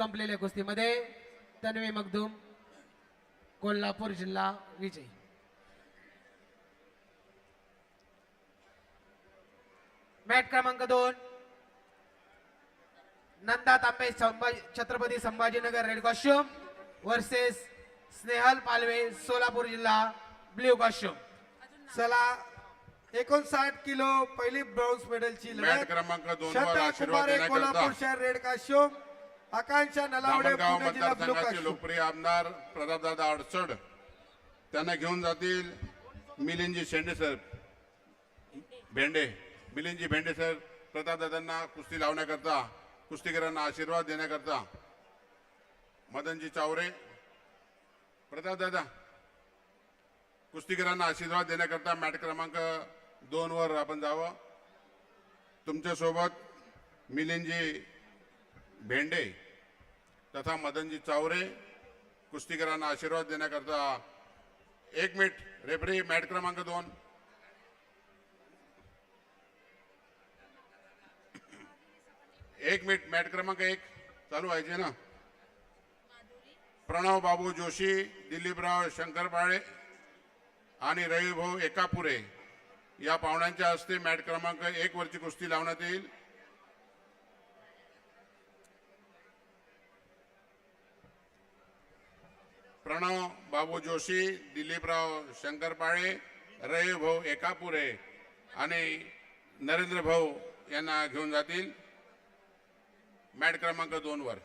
संपलेल्या कुस्तीमध्ये तन्वी मगदूम कोल्हापूर जिल्हा विजयी. मॅट क्रमांक दोन Nanda Tambe Chhatrapati Sambhajinagar red costume versus Snehal Palve Solapur जिल्हा ब्ल्यू कॉस्ट्युम. चला एकोणसाठ किलो पहिली ब्रॉन्झ मेडलची लढत. क्रमांक दोन वर श्रद्धा आशीर्वाद कुंभारे देण्याकरता कोल्हापूर शहर रेड काश्योम आकांक्षा नलावडे पुणे जिल्हा मतदारसंघाचे लोकप्रिय आमदार प्रतापदादा अडचड त्यांना घेऊन जातील मिलिंदजी शेंडे सर. भेंडे. मिलिंदजी भेंडे सर प्रतापदादांना कुस्ती लावण्याकरता कुस्तीगरांना आशीर्वाद देण्याकरता. मदनजी चावरे. प्रतापदादा कुस्तीगरांना आशीर्वाद देण्याकरता मॅट क्रमांक दोन वर आपण जावं. तुमच्यासोबत मिलिंदजी भेंडे तथा मदनजी चावरे कुस्तीगरांना आशीर्वाद देण्याकरता एक मिनिट रेफरी मॅट क्रमांक दोन. एक मिनिट मॅट क्रमांक एक. चालू व्हायचे ना? प्रणव बाबू जोशी दिलीपराव शंकरबाळे आणि रविभाऊ एकापुरे या पाहुण्यांच्या हस्ते मॅट क्रमांक एक वरची कुस्ती लावण्यात येईल. प्रणव बाबू जोशी दिलीपराव शंकरपाळे रवी भाऊ एकापुरे आणि नरेंद्र भाऊ यांना घेऊन जातील मॅट क्रमांक दोनवर.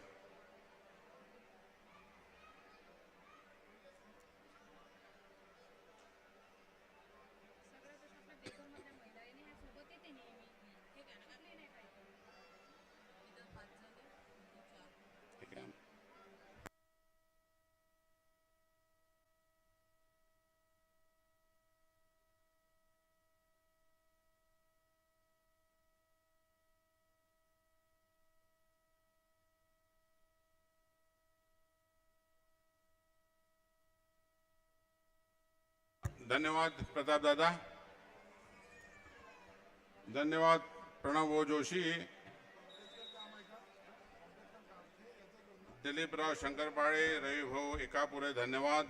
धन्यवाद प्रताप दादा। धन्यवाद प्रणव भाऊ जोशी। दिलीपराव शंकरपाळे रवी भाऊ एकापुरे धन्यवाद।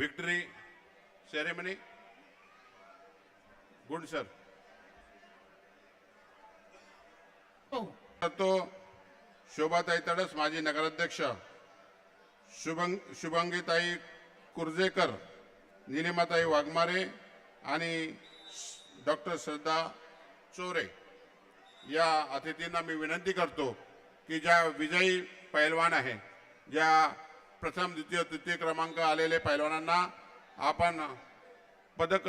Victory सेरेमनी गुड सर हो तो शोभाताई तडस माजी नगराध्यक्ष. शुभंग शुभंगीताई कुर्जेकर निलिमाताई वाघमारे आणि डॉक्टर श्रद्धा चोरे. या अतिथींना मी विनंती करतो की ज्या विजयी पैलवान आहे ज्या प्रथम द्वितीय तृतीय क्रमांक आलेले पैलवानांना आपण पदक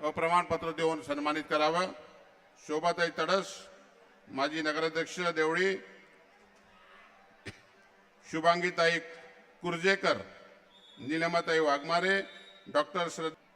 व प्रमाणपत्र देऊन सन्मानित करावं. शोभाताई तडस माजी नगराध्यक्ष देवळी शुभांगीताई कुर्जेकर निलमाताई वाघमारे डॉक्टर श्रद्धा